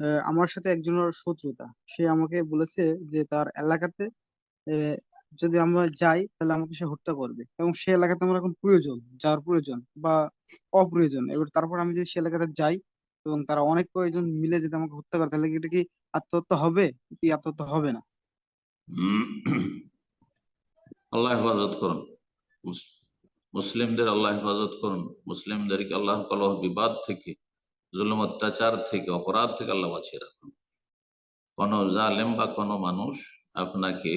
আহ, আমার সাথে একজনের শত্রুতা। সে আমাকে বলেছে যে তার এলাকাতে আহ, যদি আমরা যাই তাহলে আমাকে সে হত্যা করবে। এবং সে এলাকাতে আমার এখন প্রয়োজন যাওয়ার প্রয়োজন বা অপ্রয়োজন। এবার তারপর আমি যদি সে এলাকাতে যাই এবং তারা অনেক কয়েকজন মিলে যদি আমাকে হত্যা করে তাহলে কি এটা কি আত্মহত্যা হবে? কি আত্মহত্যা হবে না? আল্লাহ হেফাজত করুন। মুস- মুসলিমদের আল্লাহ হেফাজত করুন। মুসলিমদেরকে আল্লাহ কলহ বিবাদ থেকে জুলুম, অত্যাচার থেকে, অপরাধ থেকে আল্লাহ বাঁচিয়ে রাখুন। কোন জালেম বা কোনো মানুষ আপনাকে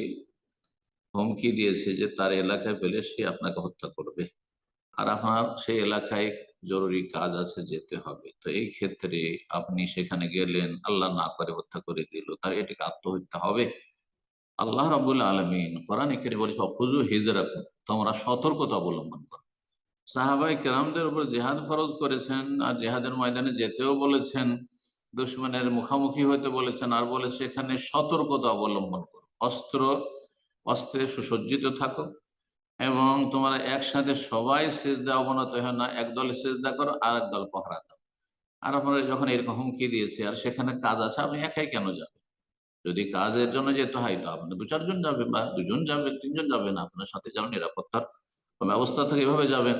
হুমকি দিয়েছে যে তার এলাকায় পেলে সে আপনাকে হত্যা করবে। আর আপনার সেই এলাকায় জরুরি কাজ আছে, যেতে হবে। তো এই ক্ষেত্রে আপনি সেখানে গেলেন, আল্লাহ না করে হত্যা করে দিল, তার এটাকে আত্মহত্যা হবে। আল্লাহ রাবুল আলমিন কোরআন এখানে বলেছে অফুজু হিজরাকুম তোমরা সতর্কতা অবলম্বন করো। সাহাবাই কেরামদের উপর জেহাদ ফরজ করেছেন আর জেহাদের ময়দানে যেতেও বলেছেন, দুশ্মনের মুখামুখি হতে বলেছেন আর বলে সেখানে সতর্কতা অবলম্বন করো। অস্ত্র, অস্ত্রে সুসজ্জিত থাকো এবং তোমরা একসাথে সবাই সেজদা অবনত হয় না, এক দলে সেজদা করো আর একদল পহরা দাও। আর আপনারা যখন এরকম হুমকি দিয়েছে, আর সেখানে কাজ আছে, আপনি একাই কেন যাবেন? যদি কাজের জন্য যেতে হয়, তো আপনি দু চারজন যাবে বা দুজন যাবে, তিনজন যাবেন আপনার সাথে যাবেন নিরাপত্তার ব্যবস্থা থাকে, এভাবে যাবেন।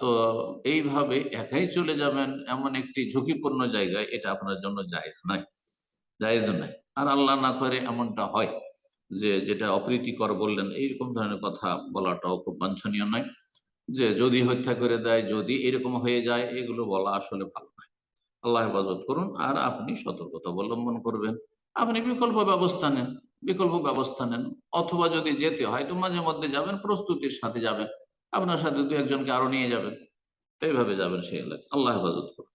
তো এইভাবে একাই চলে যাবেন এমন একটি ঝুঁকিপূর্ণ জায়গায়, এটা আপনার জন্য জায়েজ নাই জায়েজ নাই আর আল্লাহ না করে এমনটা হয় যে, যেটা অপ্রীতিকর বললেন, এইরকম ধরনের কথা বলাটাও খুব বাঞ্ছনীয় নয়। যে, যদি হত্যা করে দেয়, যদি এরকম হয়ে যায়, এগুলো বলা আসলে ভালো নয়। আল্লাহ হেফাজত করুন, আর আপনি সতর্কতা অবলম্বন করবেন। আপনি বিকল্প ব্যবস্থা নেন, বিকল্প ব্যবস্থা নেন। অথবা যদি যেতে হয়, তো মাঝে মধ্যে যাবেন, প্রস্তুতির সাথে যাবেন। আপনার সাথে দু একজনকে আরও নিয়ে যাবেন। এইভাবে যাবেন সেই এলাকায় আল্লাহ হেফাজত করুন।